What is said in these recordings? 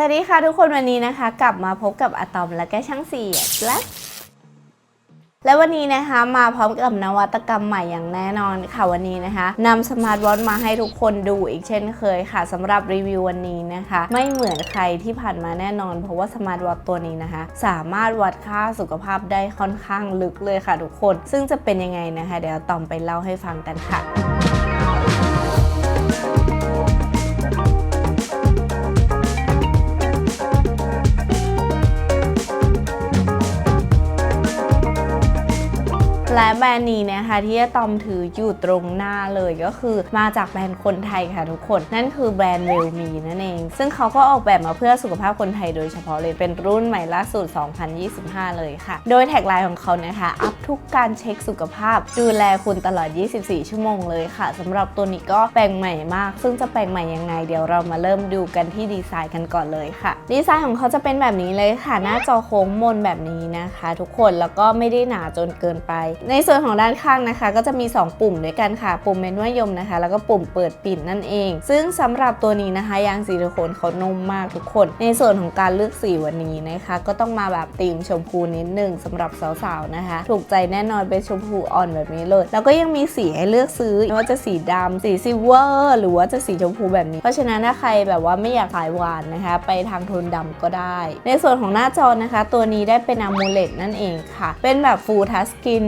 วัสดีค่ะทุกคนวันนี้นะคะ กลับมาพบกับอะตอมและก็ช่างเสียและและวันนี้นะคะมาพร้อมกับนวัตกรรมใหม่อย่างแน่นอนค่ะวันนี้นะคะนำสมาร์ทวอทมาให้ทุกคนดูอีกเช่นเคยค่ะสำหรับรีวิววันนี้นะคะ ไม่เหมือนใครที่ผ่านมาแน่นอน เพราะว่าสมาร์ทวอทตัวนี้นะคะ สามารถวัดค่าสุขภาพได้ค่อนข้างลึกเลยค่ะทุกคน ซึ่งจะเป็นยังไงนะคะ เดี๋ยวตอมไปเล่าให้ฟังกันค่ะ และแบรนด์นี้นะคะที่จะตอมถืออยู่ตรงหน้าเลยก็คือมาจากแบรนด์คนไทยค่ะทุกคน นั่นคือแบรนด์เวลมีนั่นเอง ซึ่งเขาก็ออกแบบมาเพื่อสุขภาพคนไทยโดยเฉพาะเลยเป็นรุ่นใหม่ล่าสุด 2025 เลยค่ะ โดยแท็กไลน์ของเขานะคะ up ทุกการเช็คสุขภาพ ดูแลคุณตลอด 24 ชั่วโมงเลยค่ะสำหรับตัวนี้ก็แปลงใหม่มาก ซึ่งจะแปลงใหม่ยังไงเดี๋ยวเรามาเริ่มดูกันที่ดีไซน์กันก่อนเลยค่ะ ดีไซน์ของเขาจะเป็นแบบนี้เลยค่ะ หน้าจอโค้งมนแบบนี้นะคะ ทุกคนแล้วก็ไม่ได้หนาจนเกินไป ในส่วนของด้านข้างนะคะ ก็จะมี 2 ปุ่มด้วยกันค่ะ ปุ่มเมนูยมนะคะ แล้วก็ปุ่มเปิดปิดนั่นเอง ซึ่งสำหรับตัวนี้นะคะยางซิลิโคนเขานุ่มมากทุกคน ในส่วนของการเลือกสีวันนี้นะคะ ก็ต้องมาแบบธีมชมพูนิดนึงสำหรับสาวๆนะคะ ถูกใจแน่นอนเป็นชมพูอ่อนแบบนี้เลย แล้วก็ยังมีสีให้เลือกซื้อไม่ว่าจะสีดำสีซิลเวอร์หรือว่าจะสีชมพูแบบนี้ เพราะฉะนั้นถ้าใครแบบว่าไม่อยากสายหวานนะคะ ไปทางโทนดำก็ได้ ในส่วนของหน้าจอนะคะ ตัวนี้ได้เป็นอะมูเลตนั่นเองค่ะ เป็นแบบ Full Touch Screen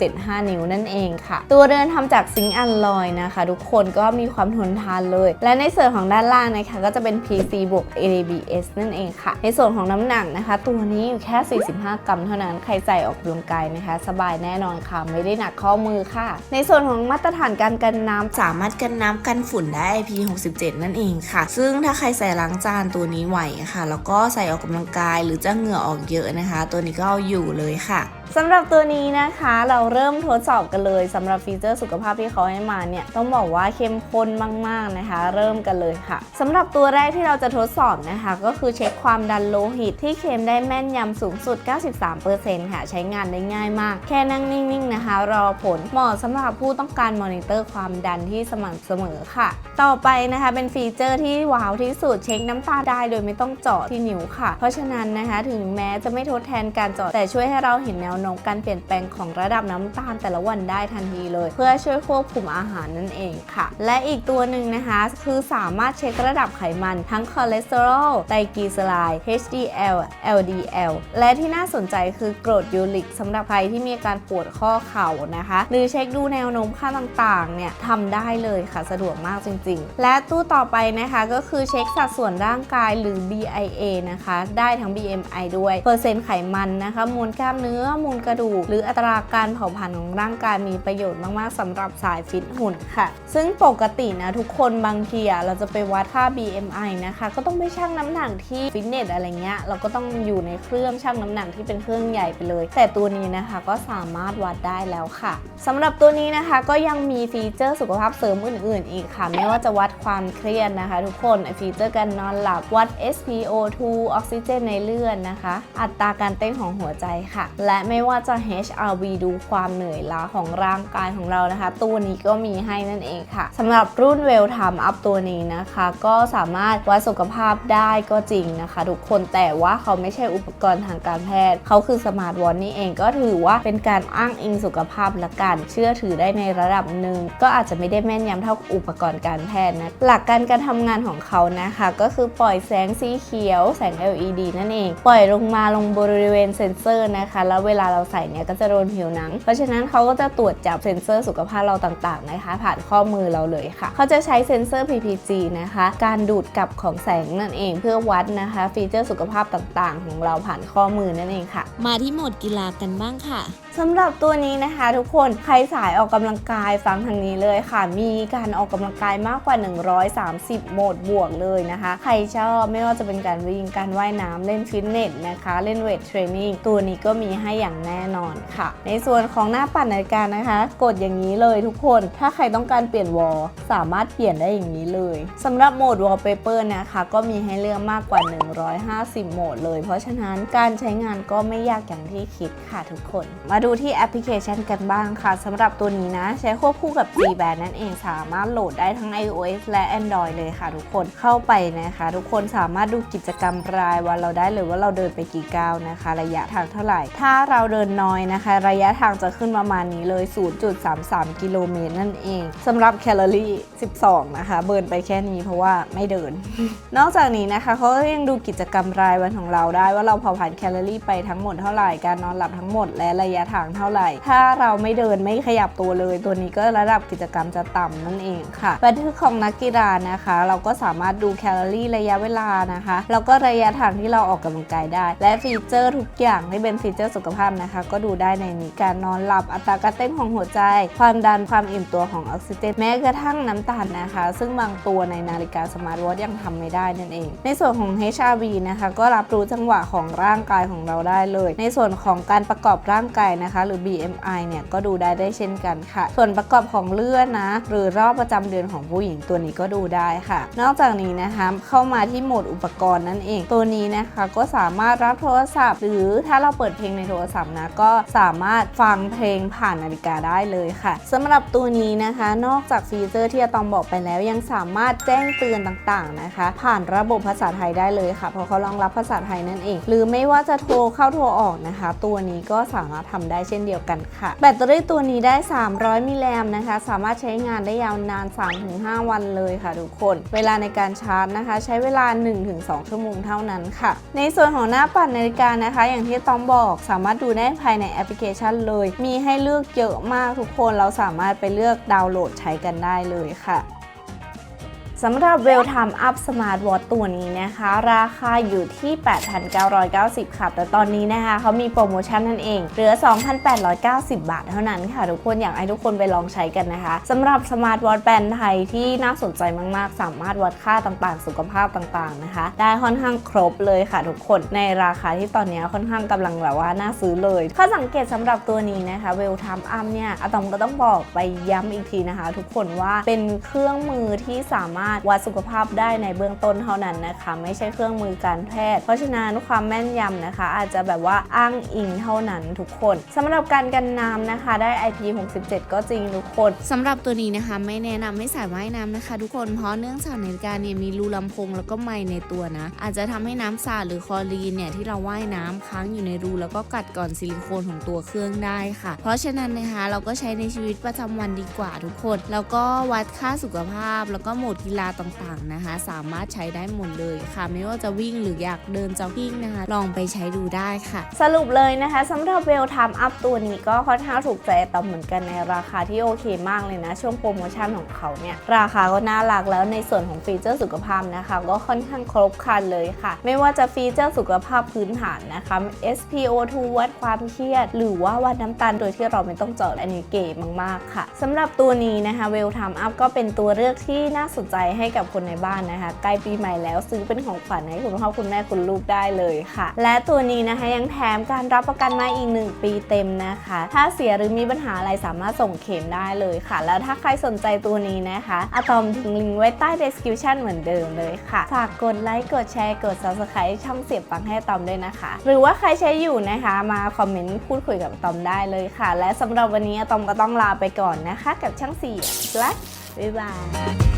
1.75 นิ้วนั่นเองค่ะ ตัวเดินทำจากซิงค์อัลลอยนะคะ ทุกคนก็มีความทนทานเลย และในส่วนของด้านล่างนะคะ ก็จะเป็น PC บวก ABS นั่นเองค่ะ ในส่วนของน้ำหนักนะคะ ตัวนี้อยู่แค่ 45 กรัมเท่านั้นใครใส่ออกกำลังกายนะคะสบายแน่นอนค่ะ ไม่ได้หนักข้อมือค่ะ ในส่วนของมาตรฐานการกันน้ำสามารถกันน้ำกันฝุ่นได้ IP67 นั่นเองค่ะ ซึ่งถ้าใครใส่ล้างจานตัวนี้ไหวค่ะ แล้วก็ใส่ออกกำลังกายหรือจะเหงื่อออกเยอะนะคะ ตัวนี้ก็เอาอยู่เลยค่ะ สำหรับตัวนี้นะคะเราเริ่มทดสอบกันเลยสำหรับฟีเจอร์สุขภาพที่เขาให้มาเนี่ยต้องบอกว่าเข้มข้นมากๆนะคะ เริ่มกันเลยค่ะสำหรับตัวแรกที่เราจะทดสอบนะคะ ก็คือเช็คความดันโลหิตที่เคลมได้แม่นยำสูงสุด 93%ค่ะใช้งานได้ง่ายมาก แค่นั่งนิ่งๆนะคะ รอผลเหมาะสำหรับผู้ต้องการมอนิเตอร์ความดันที่สม่ำเสมอค่ะ ต่อไปนะคะเป็นฟีเจอร์ที่ว้าวที่สุดเช็คน้ำตาลได้โดยไม่ต้องเจาะที่นิ้วค่ะ เพราะฉะนั้นนะคะถึงแม้จะไม่ทดแทนการเจาะแต่ช่วยให้เราเห็นแนวโน้มการเปลี่ยนแปลงของระดับน้ำตาลแต่ละวันได้ทันทีเลย เพื่อช่วยควบคุมอาหารนั่นเองค่ะ และอีกตัวหนึ่งนะคะ คือสามารถเช็คระดับไขมันทั้งคอเลสเตอรอลไตรกลีเซอไรด์ HDL LDL และที่น่าสนใจคือกรดยูริกสำหรับใครที่มีการปวดข้อเข่านะคะ หรือเช็คดูแนวโน้มค่าต่างๆเนี่ยทำได้เลยค่ะสะดวกมากจริง ๆ และตู้ต่อไปนะคะก็คือเช็คสัดส่วนร่างกายหรือ BIA นะคะ ได้ทั้ง BMI ด้วย เปอร์เซ็นต์ไขมันนะคะ มวลกล้ามเนื้อมวลกระดูก หรืออัตราการเผาผลาญของร่างกายมีประโยชน์มากๆสำหรับสายฟิตหุ่นค่ะ ซึ่งปกตินะทุกคนบางทีเราจะไปวัดค่า BMI นะคะ ก็ต้องไปชั่งน้ำหนักที่ฟิตเนสอะไรเงี้ยเราก็ต้องอยู่ในเครื่องชั่งน้ำหนักที่เป็นเครื่องใหญ่ไปเลย แต่ตัวนี้นะคะก็สามารถวัดได้แล้วค่ะสำหรับตัวนี้นะคะก็ยังมีฟีเจอร์สุขภาพเสริมอื่น ๆ อีกค่ะ ไม่ว่าจะวัดความเครียดนะคะ ทุกคนฟีเจอร์การนอนหลับวัด SpO2 ออกซิเจนในเลือดนะคะ อัตราการเต้นของหัวใจค่ะ และไม่ไม่ว่าจะ HRV ดูความเหนื่อยล้าของร่างกายของเรานะคะ ตัวนี้ก็มีให้นั่นเองค่ะสำหรับรุ่นเวลทำอัพตัวนี้นะคะ ก็สามารถวัดสุขภาพได้ก็จริงนะคะ ทุกคนแต่ว่าเขาไม่ใช่อุปกรณ์ทางการแพทย์ เขาคือสมาร์ทวอทนี่เองก็ถือว่าเป็นการอ้างอิงสุขภาพละกันเชื่อถือได้ในระดับหนึ่งก็อาจจะไม่ได้แม่นยำเท่าอุปกรณ์การแพทย์นะหลักการการทำงานของเขานะคะ ก็คือปล่อยแสงสีเขียว แสง LED นั่นเอง ปล่อยลงมาลงบริเวณเซ็นเซอร์นะคะ แล้วเวลาเราใส่เนี่ยก็จะโดนผิวหนัง เพราะฉะนั้นเขาก็จะตรวจจับเซ็นเซอร์สุขภาพเราต่างๆนะคะ ผ่านข้อมือเราเลยค่ะ เขาจะใช้เซ็นเซอร์ PPG นะคะ การดูดกลับของแสงนั่นเองเพื่อวัดนะคะ ฟีเจอร์สุขภาพต่างๆ ของเราผ่านข้อมือนั่นเองค่ะ มาที่โหมดกีฬากันบ้างค่ะ สำหรับตัวนี้นะคะ ทุกคนใครสายออกกำลังกายฟังทางนี้เลยค่ะ มีการออกกำลังกายมากกว่า 130 โหมดบวกเลยนะคะ ใครชอบไม่ว่าจะเป็นการวิ่งการว่ายน้ำเล่นฟิตเนสนะคะ เล่นเวทเทรนนิ่งตัวนี้ก็มีให้อย่างแน่นอนค่ะ ในส่วนของหน้าปัดนาฬิกานะคะ กดอย่างนี้เลยทุกคน ถ้าใครต้องการเปลี่ยนวอลสามารถเปลี่ยนได้อย่างนี้เลยสำหรับโหมด wallpaper นะคะก็มีให้เลือกมากกว่า 150 โหมดเลย เพราะฉะนั้นการใช้งานก็ไม่ยากอย่างที่คิดค่ะทุกคนมาดูดูที่แอปพลิเคชันกันบ้างค่ะสำหรับตัวนี้นะ ใช้ควบคู่กับ G Band นั่นเองสามารถโหลดได้ทั้ง iOS และ Android เลยค่ะ ทุกคนเข้าไปนะคะ ทุกคนสามารถดูกิจกรรมรายวันเราได้เลยว่าเราเดินไปกี่ก้าวนะคะ ระยะทางเท่าไหร่ ถ้าเราเดินน้อยนะคะ ระยะทางจะขึ้นประมาณนี้เลย 0.33 กิโลเมตรนั่นเองสำหรับแคลอรี่ 12 นะคะ เบิร์นไปแค่นี้เพราะว่าไม่เดิน นอกจากนี้นะคะเขาก็ยังดูกิจกรรมรายวันของเราได้ว่าเราเผาผลาญแคลอรี่ไปทั้งหมดเท่าไหร่การนอนหลับทั้งหมดและระยะทางเท่าไหร่ ถ้าเราไม่เดินไม่ขยับตัวเลย ตัวนี้ก็ระดับกิจกรรมจะต่ำนั่นเองค่ะ บันทึกของนักกีฬานะคะ เราก็สามารถดูแคลอรี่ระยะเวลานะคะ แล้วก็ระยะทางที่เราออกกำลังกายได้ และฟีเจอร์ทุกอย่างที่เป็นฟีเจอร์สุขภาพนะคะ ก็ดูได้ในนี้การนอนหลับอัตราการเต้นของหัวใจ ความดันความอิ่มตัวของออกซิเจนแม้กระทั่งน้ำตาลนะคะ ซึ่งบางตัวในนาฬิกาสมาร์ทวอทยังทำไม่ได้นั่นเอง ในส่วนของ HRV นะคะ ก็รับรู้จังหวะของร่างกายของเราได้เลย ในส่วนของการประกอบร่างกายนะคะ หรือ BMI เนี่ยก็ดูได้ได้เช่นกันค่ะ ส่วนประกอบของเลือดนะ หรือรอบประจำเดือนของผู้หญิงตัวนี้ก็ดูได้ค่ะ นอกจากนี้นะคะเข้ามาที่โหมดอุปกรณ์นั่นเอง ตัวนี้นะคะก็สามารถรับโทรศัพท์ หรือถ้าเราเปิดเพลงในโทรศัพท์นะก็สามารถฟังเพลงผ่านนาฬิกาได้เลยค่ะสำหรับตัวนี้นะคะ นอกจากฟีเจอร์ที่อาตอมบอกไปแล้ว ยังสามารถแจ้งเตือนต่างๆนะคะ ผ่านระบบภาษาไทยได้เลยค่ะเพราะเขารองรับภาษาไทยนั่นเอง หรือไม่ว่าจะโทรเข้าโทรออกนะคะ ตัวนี้ก็สามารถทำได้เช่นเดียวกันค่ะ แบตเตอรี่ตัวนี้ได้ 300 มิลลิแอมนะคะ สามารถใช้งานได้ยาวนาน 3-5 วันเลยค่ะทุกคน เวลาในการชาร์จนะคะ ใช้เวลา 1-2 ชั่วโมงเท่านั้นค่ะ ในส่วนของหน้าปัดนาฬิกานะคะ อย่างที่ต้องบอกสามารถดูได้ภายในแอปพลิเคชันเลย มีให้เลือกเยอะมากทุกคนเราสามารถไปเลือกดาวน์โหลดใช้กันได้เลยค่ะ สำหรับ Well Time Up Smart Watch ตัวนี้นะคะ ราคาอยู่ที่ 8,990 ค่ะ แต่ตอนนี้นะคะเขามีโปรโมชั่นนั่นเอง เหลือ 2,890 บาทเท่านั้นค่ะ ทุกคนอยากให้ทุกคนไปลองใช้กันนะคะสำหรับ Smart Watch แบรนด์ไทยที่น่าสนใจมากๆ สามารถวัดค่าต่างๆ สุขภาพต่างๆนะคะ ได้ค่อนข้างครบเลยค่ะทุกคนในราคาที่ตอนนี้ค่อนข้างกำลังแบบว่าน่าซื้อเลยข้อสังเกตสำหรับตัวนี้นะคะ Well Time Up เนี่ยอะตอมก็ต้องบอกไปย้ำอีกทีนะคะ ทุกคนว่าเป็นเครื่องมือที่สามารถวัดสุขภาพได้ในเบื้องต้นเท่านั้นนะคะ ไม่ใช่เครื่องมือการแพทย์ เพราะฉะนั้นความแม่นยำนะคะ อาจจะแบบว่าอ้างอิงเท่านั้นทุกคนสำหรับการกันน้ำนะคะ ได้ IP67 ก็จริงทุกคนสำหรับตัวนี้นะคะ ไม่แนะนำให้ใส่ว่ายน้ำนะคะ ทุกคนเพราะเนื่องจากนาฬิกาเนี่ยมีรูลำโพงแล้วก็ไมค์ในตัวนะ อาจจะทำให้น้ำสาดหรือคลอรีนเนี่ยที่เราว่ายน้ำค้างอยู่ในรูแล้วก็กัดก่อนซิลิโคนของตัวเครื่องได้ค่ะ เพราะฉะนั้นนะคะเราก็ใช้ในชีวิตประจำวันดีกว่าทุกคน แล้วก็วัดค่าสุขภาพแล้วก็โหมดกีฬาต่างๆนะคะ สามารถใช้ได้หมดเลยค่ะ ไม่ว่าจะวิ่งหรืออยากเดินจ็อกกิ้งนะคะ ลองไปใช้ดูได้ค่ะ สรุปเลยนะคะสำหรับเวลไทม์อัพตัวนี้ก็ค่อนข้างถูกใจตอเหมือนกันในราคาที่โอเคมากเลยนะ ช่วงโปรโมชั่นของเขาเนี่ย ราคาก็น่ารักแล้วในส่วนของฟีเจอร์สุขภาพนะคะ ก็ค่อนข้างครบครันเลยค่ะ ไม่ว่าจะฟีเจอร์สุขภาพพื้นฐานนะคะ SpO2 วัดความเครียด หรือว่าวัดน้ำตาลโดยที่เราไม่ต้องเจาะอันนี้เก๋มากๆค่ะสำหรับตัวนี้นะคะเวลไทม์อัพก็เป็นตัวเลือกที่น่าสนใจให้กับคนในบ้านนะคะ ใกล้ปีใหม่แล้วซื้อเป็นของขวัญให้คุณพ่อคุณแม่คุณลูกได้เลยค่ะ และตัวนี้นะคะยังแถมการรับประกันมาอีก 1 ปีเต็มนะคะ ถ้าเสียหรือมีปัญหาอะไรสามารถส่งเข็มได้เลยค่ะ แล้วถ้าใครสนใจตัวนี้นะคะอะตอมทิ้งลิงก์ไว้ใต้ description เหมือนเดิมเลยค่ะ ฝากกดไลค์กดแชร์กด subscribe ช่องเสียบปังให้ตอมด้วยนะคะ หรือว่าใครใช้อยู่นะคะมาคอมเมนต์พูดคุยกับตอมได้เลยค่ะ และสำหรับวันนี้อะตอมก็ต้องลาไปก่อนนะคะ กับช่างเสียบและบ๊ายบาย